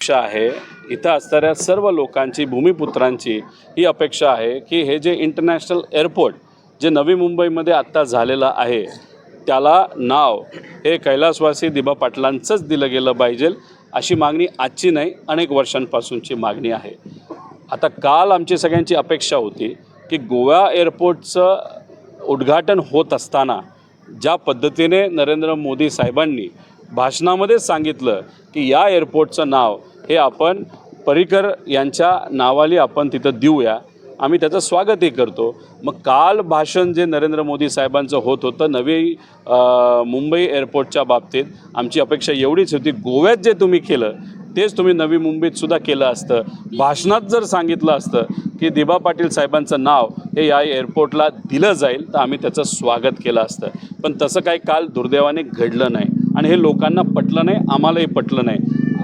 अपेक्षा आहे. इथं असणाऱ्या सर्व लोकांची भूमिपुत्रांची ही अपेक्षा आहे की हे जे इंटरनॅशनल एअरपोर्ट जे नवी मुंबईमध्ये आत्ता झालेलं आहे त्याला नाव हे कैलासवासी दिबा पाटलांचंच दिलं गेलं पाहिजे अशी मागणी आजची नाही अनेक वर्षांपासूनची मागणी आहे. आता काल आमची सगळ्यांची अपेक्षा होती की गोवा एअरपोर्टचं उद्घाटन होत असताना ज्या पद्धतीने नरेंद्र मोदी साहेबांनी भाषणामध्ये सांगितलं की या एअरपोर्टचं नाव हे आपण पर्रिकर यांच्या नावाली आपण तिथं देऊया. आम्ही त्याचं स्वागतही करतो. मग काल भाषण जे नरेंद्र मोदी साहेबांचं होत होतं नवी मुंबई एअरपोर्टच्या बाबतीत आमची अपेक्षा एवढीच होती गोव्यात जे तुम्ही केलं तेच तुम्ही नवी मुंबईत सुद्धा केलं असतं. भाषणात जर सांगितलं असतं की दिबा पाटील साहेबांचं नाव हे या एअरपोर्टला दिलं जाईल तर आम्ही त्याचं स्वागत केलं असतं. पण तसं काही काल दुर्दैवाने घडलं नाही. आणि हे लोकांना पटलं नाही आम्हालाही पटलं नाही.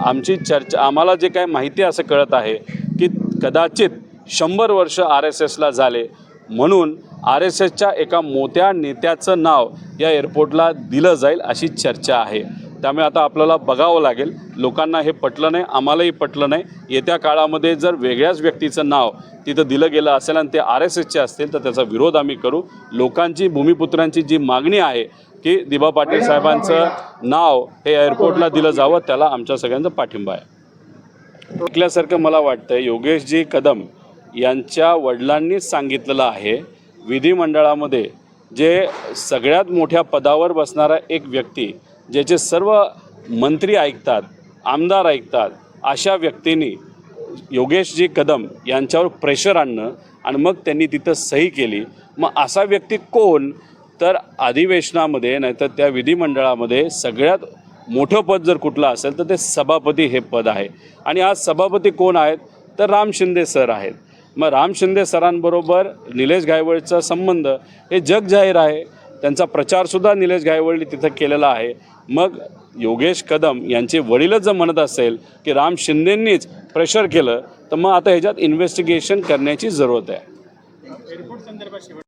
आमची चर्चा आम्हाला जे काय माहिती असं कळत आहे की कदाचित शंभर वर्ष आर एस एसला झाले. म्हणून आर एस एसच्या एका मोठ्या नेत्याचं नाव या एअरपोर्टला दिलं जाईल अशी चर्चा आहे. त्यामुळे आता आपल्याला बघावं लागेल. लोकांना हे पटलं नाही आम्हालाही पटलं नाही. येत्या काळामध्ये जर वेगळ्याच व्यक्तीचं नाव तिथं दिलं गेलं असेल आणि ते आर एस एसचे असतील तर त्याचा विरोध आम्ही करू. लोकांची भूमिपुत्रांची जी मागणी आहे की दिबा पाटील साहेबांचं नाव हे एअरपोर्टला दिलं जावं त्याला आमच्या सगळ्यांचा पाठिंबा आहे. ऐकल्यासारखं मला वाटतं योगेशजी कदम यांच्या वडिलांनीच सांगितलेलं आहे विधिमंडळामध्ये जे सगळ्यात मोठ्या पदावर बसणारा एक व्यक्ती ज्याचे सर्व मंत्री ऐकतात आमदार ऐकतात अशा व्यक्तींनी योगेशजी कदम यांच्यावर प्रेशर आणणं आणि मग त्यांनी तिथं सही केली. मग असा व्यक्ती कोण? तर अधिवेशनामध्ये नाहीतर त्या विधिमंडळामध्ये सगळ्यात मोठं पद जर कुठलं असेल तर ते सभापती हे पद आहे. आणि आज सभापती कोण आहेत? तर राम शिंदे सर आहेत. मग राम शिंदे सरांबरोबर निलेश गायवळचा संबंध हे जग जाहीर आहे. त्यांचा प्रचारसुद्धा निलेश गायवळी तिथं केलेला आहे. मग योगेश कदम यांचे वडीलच जर म्हणत असेल की राम शिंदेंनीच प्रेशर केलं तर मग आता ह्याच्यात इन्व्हेस्टिगेशन करण्याची जरूरत आहे.